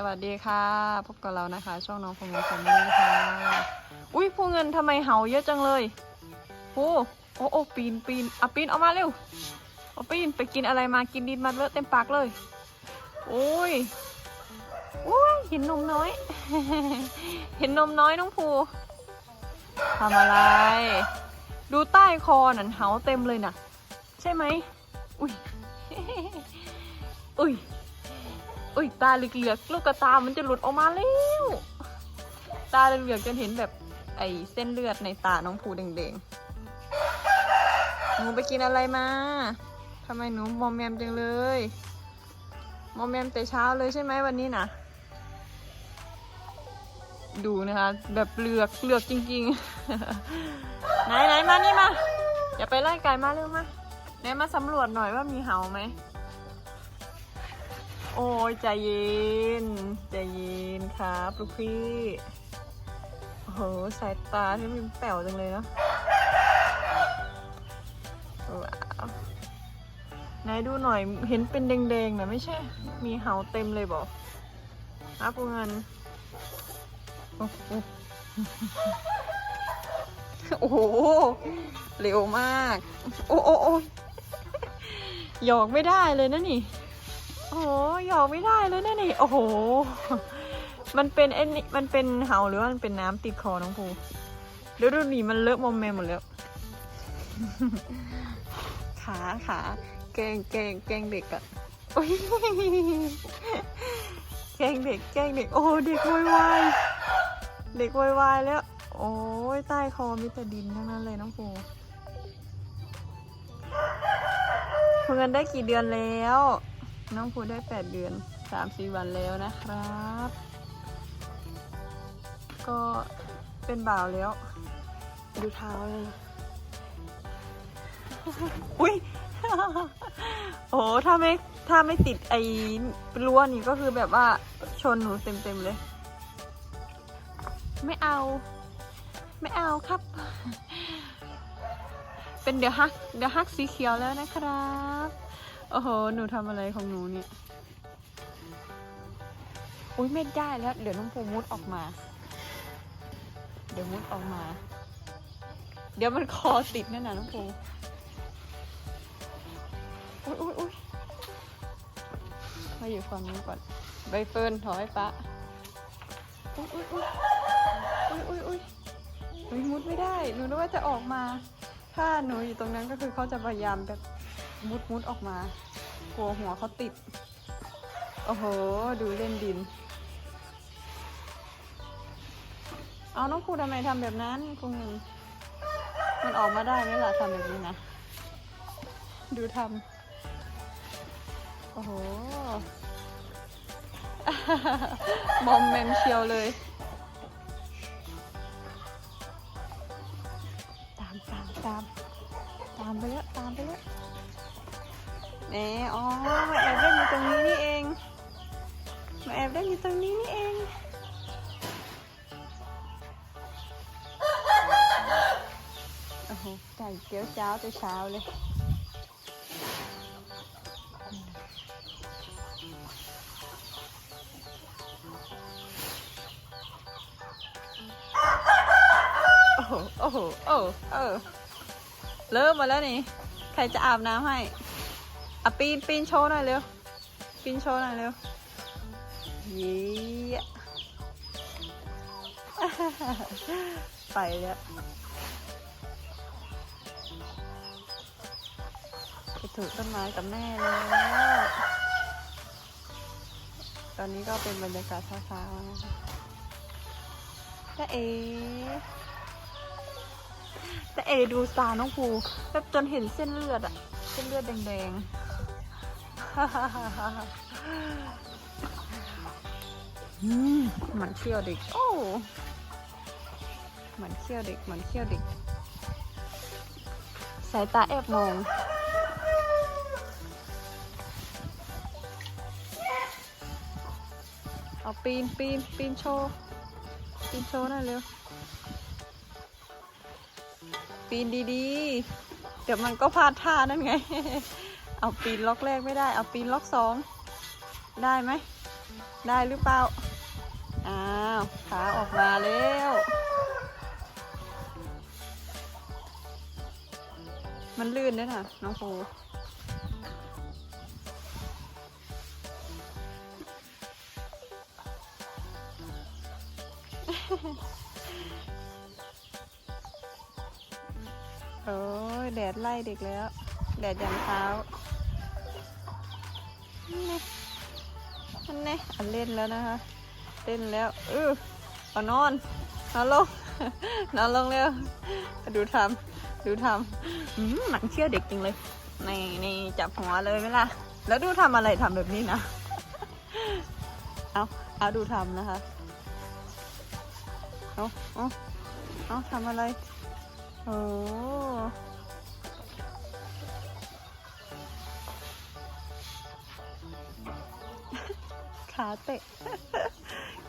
สวัสดีค่ะ พบกับเรานะคะ ช่องน้องพงเงินแฟมิลี่ค่ะ อุ้ยพวงเงินทำไมเห่าเยอะจังเลยโอ้โอ้โอ้ปีนปีนเอาปีนเอามาเร็วเอาปีนไปกินอะไรมากินดินมาเลอะเต็มปากเลย โอ้ยโอ้ยเห็นนมน้อย เห็นนมน้อยน้องภูทำอะไร ดูใต้คอนั่นเห่าเต็มเลยน่ะ ใช่ไหมอุ้ยอุ้ย อ้ยตาเหลือกๆลูกกระตามันจะหลุดออกมาแล้วตาเหลือกๆจนเห็นแบบไอ้เส้นเลือดในตาน้องภูแดงๆหนูไปกินอะไรมาทำไมหนูมอมแมมจังเลยมอมแมมแต่เช้าเลยใช่ไหมวันนี้นะดูนะคะ แบบเลือกเลือกจริงๆ ไหนไหนมานี่มา อย่าไปไล่ไก่มาเร็วมาไหนมาสำรวจหน่อยว่ามีเห่าไหม โอ้ยใจเย็น ใจเย็นครับลูกพี่โอ้โหสายตาที่มันแป๋วจังเลยเนาะว้าวไหนดูหน่อยเห็นเป็นแดงๆนะไม่ใช่ มีเหาเต็มเลยบอกครับพวกเงินโอ้โหเร็วมากโอ้โอ้โอ้ยหยอกไม่ได้เลยนะนี่ โอ้โหหยอกไม่ได้เลยนะนี่โอ้โห มันเป็นไอ้นี่มันเป็นเห่าหรือว่ามันเป็นน้ำติดคอน้องภูเดี๋ยวดูนี่มันเลอะมอมแมมหมดแล้ว ขาขาแกงแกงแกงเด็กอะโอ้ยแกงเด็กแกงเด็ก โอ้เด็กวายวายเด็กวายวายแล้ว โอ้ยใต้คอมีแต่ดินทั้งนั้นเลยน้องภูเพื่อนได้กี่เดือนแล้ว น้องภูได้แปดเดือนสามสี่วันแล้วนะครับ ก็เป็นบ่าวแล้ว ดูเท้าเลย อุ้ยโอ้ถ้าไม่ถ้าไม่ติดไอ้รั้วนี่ก็คือแบบว่าชนหนูเต็มๆเลย ไม่เอา ไม่เอาครับ เป็นเดี๋ยวฮักเดี๋ยวฮักสีเขียวแล้วนะครับ โอ้โห หนูทำอะไรของหนูเนี่ย อุ้ยไม่ได้แล้ว เดี๋ยวน้องภูมุดออกมา เดี๋ยวมุดออกมา เดี๋ยวมันคอติดนั่นน่ะน้องภูอุ้ยอุ้ยอุ้ยมาอยู่ฝั่งนี้ก่อน ใบเฟิร์นถอยปะอุ้ยอุ้ยอุ้ยอุ้ยอุ้ยอุ้ยอุ้ยมุดไม่ได้ หนูนึกว่าจะออกมา ถ้าหนูอยู่ตรงนั้นก็คือเขาจะพยายามแบบ มุดมุดออกมา กลัวหัวเขาติด โอ้โห ดูเล่นดิน เอาน้องครูทำไมทำแบบนั้นครูเงินมันออกมาได้ไหมล่ะทำแบบนี้นะ ดูทำ โอ้โห มอมแมมเชียวเลยตามตามตามตามไปแล้วตามไปแล้ว แหน่อ๋อมาแอบเล่นอยู่ตรงนี้นี่เอง มาแอบเล่นอยู่ตรงนี้นี่เอง โอ้โหไก่เกี๊ยวเจ้าแต่เช้าเลย โอ้โห โอ้โห โอ้เออเริ่มมาแล้วนี่ ใครจะอาบน้ำให้ อะปีนปีนโชว์หน่อยเร็ว ปีนโชว์หน่อยเร็วเยี่ไปแล้วไปถูกต้นไม้กับแม่แล้ว ตอนนี้ก็เป็นบรรยากาศเช้าๆนะคะแต่เอแต่เอดูตาน้องภูแบบจนเห็นเส้นเลือดอะเส้นเลือดแดงๆ เหมือนเขี้ยวเด็ก โอ้เหมือนเขี้ยวเด็กเหมือนเขี้ยวเด็ก สายตาแอบมองเอาปีนปีนปีนโชว์ปีนโชว์หน่อยเร็ว ปีนดีๆ เดี๋ยวมันก็พลาดท่านั่นไง เอาปีนล็อกแรกไม่ได้ เอาปีนล็อกสองได้ไหม ได้หรือเปล่า อ้าว ขาออกมาแล้วมันลื่นด้วยนะน้องภูโอ้ยแดดไล่เด็กแล้ว แดดยันเท้านั่นไงนั่นไงอันเล่นแล้วนะคะเต้นแล้วเออเอานอนนอนลงนอนลงเร็วดูทำดูทำอืมหนังเชื่อเด็กจริงเลย ในี่นี่จับหัวเลยไหมล่ะ แล้วดูทำอะไรทำแบบนี้นะ เอาเอาดูทำนะคะ เอาเอาเอาทำอะไร โอ้ ขาเตะ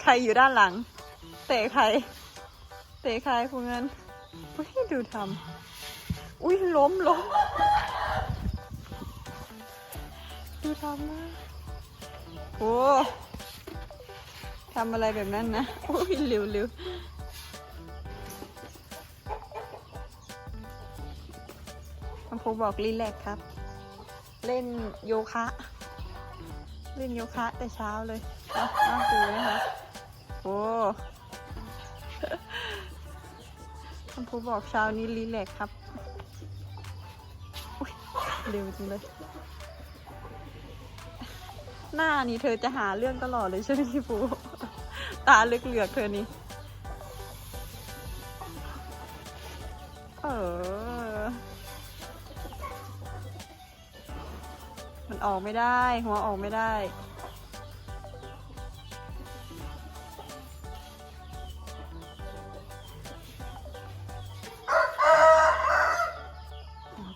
ใครอยู่ด้านหลัง เตะใคร เตะใครพวกนั้นอุ้ยดูทำอุ้ยล้มล้ม ดูทำนะโอ้ทำอะไรแบบนั้นนะ อุ้ยเร็วเร็วน้องภูบอกรีแลกครับ เล่นโยคะ เล่นโยคะแต่เช้าเลยเอาเอาดูนะคะโอ้คุณครูบอกเช้านี้รีแลกซ์ครับอุ๊ยเร็วจริงเลย หน้านี่เธอจะหาเรื่องตลอดเลยใช่ไหมพี่ปูตาเลือกเหลือกๆเธอนี่ เออ มันออกไม่ได้ หัวออกไม่ได้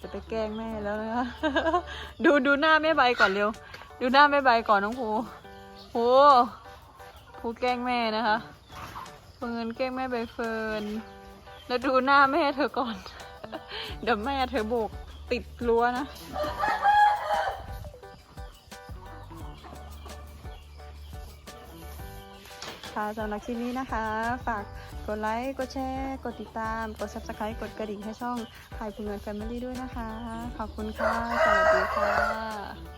จะไปแกล้งแม่แล้วนะคะดูดูหน้าแม่ใบก่อนเร็ว ดูหน้าแม่ใบก่อนน้องภูภูภูแกล้งแม่นะคะเฟิร์นแกล้งแม่ใบเฟิร์น แล้วดูหน้าแม่เธอก่อน เดี๋ยวแม่เธอโบกติดรั้วนะ นะคะสำหรับคลิปนี้นะคะ ฝากกดไลค์กดแชร์กดติดตาม กด subscribe กดกระดิ่งให้ช่องไทยพูเงินแฟมิลี่ด้วยนะคะ ขอบคุณค่ะ สวัสดีค่ะ